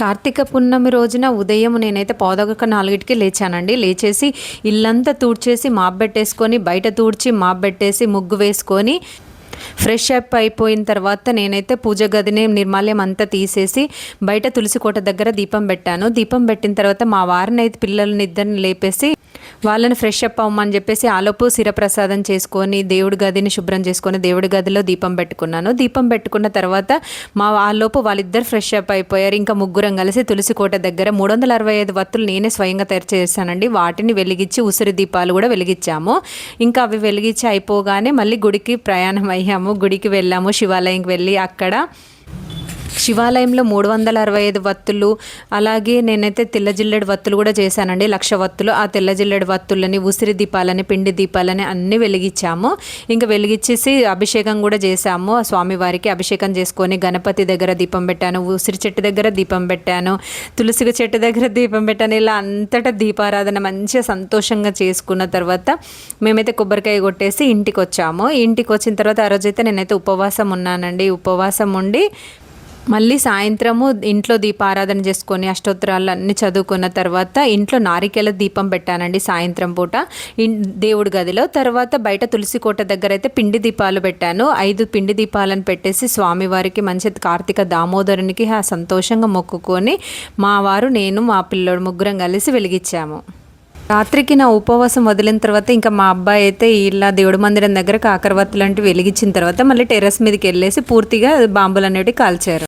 కార్తీక పున్నమి రోజున ఉదయం నేనైతే పావుదొక నాలుగిటికి లేచానండి. లేచేసి ఇల్లంతా తూడ్చేసి మాప్ పెట్టేసుకొని బయట తూడ్చి మాప్ పెట్టేసి ముగ్గు వేసుకొని ఫ్రెష్ అప్ అయిపోయిన తర్వాత నేనైతే పూజ గదిని నిర్మాల్యం అంతా తీసేసి బయట తులసి కోట దగ్గర దీపం పెట్టాను. దీపం పెట్టిన తర్వాత మా వారిని అయితే పిల్లల్ని ఇద్దరిని లేపేసి వాళ్ళని ఫ్రెష్ అప్ అవ్వమని చెప్పేసి ఆలోపు శిరప్రసాదం చేసుకొని దేవుడి గదిని శుభ్రం చేసుకొని దేవుడి గదిలో దీపం పెట్టుకున్నాను. దీపం పెట్టుకున్న తర్వాత మా ఆలోపు వాళ్ళిద్దరు ఫ్రెష్ అప్ అయిపోయారు. ఇంకా ముగ్గురం కలిసి తులసి కోట దగ్గర మూడు వందల అరవై ఐదు వత్తులు నేనే స్వయంగా తయారు చేశానండి. వాటిని వెలిగించి ఉసిరి దీపాలు కూడా వెలిగించాము. ఇంకా అవి వెలిగించి అయిపోగానే మళ్ళీ గుడికి ప్రయాణం అయ్యాము. గుడికి వెళ్ళాము. శివాలయంకి వెళ్ళి అక్కడ శివాలయంలో మూడు వందల అరవై ఐదు వత్తులు అలాగే నేనైతే తెల్లజిల్లెడు వత్తులు కూడా చేశానండి లక్ష వత్తులు. ఆ తెల్లజిల్లెడు వత్తులని ఉసిరి దీపాలని పిండి దీపాలని అన్నీ వెలిగించాము. ఇంకా వెలిగించేసి అభిషేకం కూడా చేశాము. ఆ స్వామివారికి అభిషేకం చేసుకొని గణపతి దగ్గర దీపం పెట్టాను ఉసిరి చెట్టు దగ్గర దీపం పెట్టాను తులసి చెట్టు దగ్గర దీపం పెట్టాను. ఇలా అంతటా దీపారాధన మంచిగా సంతోషంగా చేసుకున్న తర్వాత మేమైతే కొబ్బరికాయ కొట్టేసి ఇంటికి వచ్చాము ఇంటికి వచ్చిన తర్వాత ఆ రోజైతే నేనైతే ఉపవాసం ఉన్నానండి. ఉపవాసం ఉండి మళ్ళీ సాయంత్రము ఇంట్లో దీపారాధన చేసుకొని అష్టోత్తరాలన్నీ చదువుకున్న తర్వాత ఇంట్లో నారికేల దీపం పెట్టానండి సాయంత్రం పూట. దేవుడి గదిలో. తర్వాత బయట తులసి కోట దగ్గర అయితే పిండి దీపాలు పెట్టాను. ఐదు పిండి దీపాలను పెట్టేసి స్వామివారికి మంచి కార్తీక దామోదరునికి సంతోషంగా మొక్కుకొని మా వారు నేను మా పిల్లోడు ముగ్గురం కలిసి వెలిగించాము. రాత్రికి నా ఉపవాసం వదిలిన తర్వాత ఇంకా మా అబ్బాయి అయితే ఇలా దేవుడి మందిరం దగ్గర కాకరవత్తులు లాంటివి వెలిగించిన తర్వాత మళ్ళీ టెర్రస్ మీదకి వెళ్ళేసి పూర్తిగా బాంబులు అనేవి కాల్చారు.